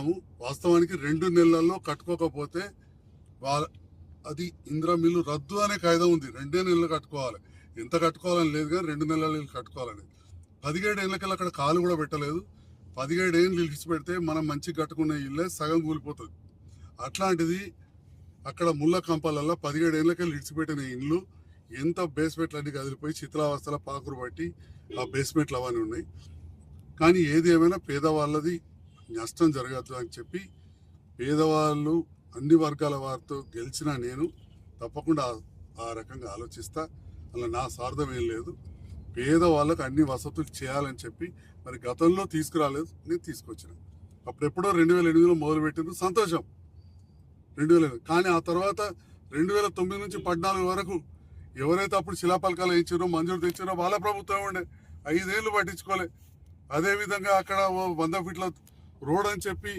కట్టుకున్నాము వాస్తవానికి రెండు నెలల్లో కట్టుకోకపోతే వాళ్ళ అది ఇందిరా మిల్లు రద్దు అనే కాయిదా ఉంది. రెండే నెలలు కట్టుకోవాలి. ఎంత కట్టుకోవాలని లేదు కానీ రెండు నెలలు కట్టుకోవాలని. పదిహేడు ఏళ్ళకెళ్ళి అక్కడ కాలు కూడా పెట్టలేదు. పదిహేడు ఏళ్ళు ఇలిచి పెడితే మనం మంచిగా కట్టుకున్న ఇల్లే సగం కూలిపోతుంది. అట్లాంటిది అక్కడ ముళ్ళ కంపాలల్లో పదిహేడు ఏళ్ళకెళ్ళి ఇడిచిపెట్టిన ఇల్లు ఎంత బేస్మెంట్లు అన్ని కదిలిపోయి చిత్రావస్థల పాకురు పట్టి ఆ బేస్మెంట్లు అవన్నీ ఉన్నాయి. కానీ ఏది ఏమైనా పేదవాళ్ళది నష్టం జరగద్దు అని చెప్పి పేదవాళ్ళు అన్ని వర్గాల వారితో గెలిచిన నేను తప్పకుండా ఆ- రకంగా ఆలోచిస్తా. అలా నా స్వార్థం ఏం లేదు. పేదవాళ్ళకు అన్ని వసతులు చేయాలని చెప్పి మరి గతంలో తీసుకురాలేదు నేను తీసుకొచ్చిన. అప్పుడెప్పుడో రెండు వేల ఎనిమిదిలో మొదలుపెట్టింది సంతోషం. రెండు వేల కానీ ఆ తర్వాత రెండు వేల తొమ్మిది నుంచి పద్నాలుగు వరకు ఎవరైతే అప్పుడు శిలాపలకాలు ఇచ్చారో మంజూరు తెచ్చారో వాళ్ళ ప్రభుత్వం ఉండే ఐదేళ్ళు పట్టించుకోలే. అదేవిధంగా అక్కడ వంద ఫీట్ల రోడ్ అని చెప్పి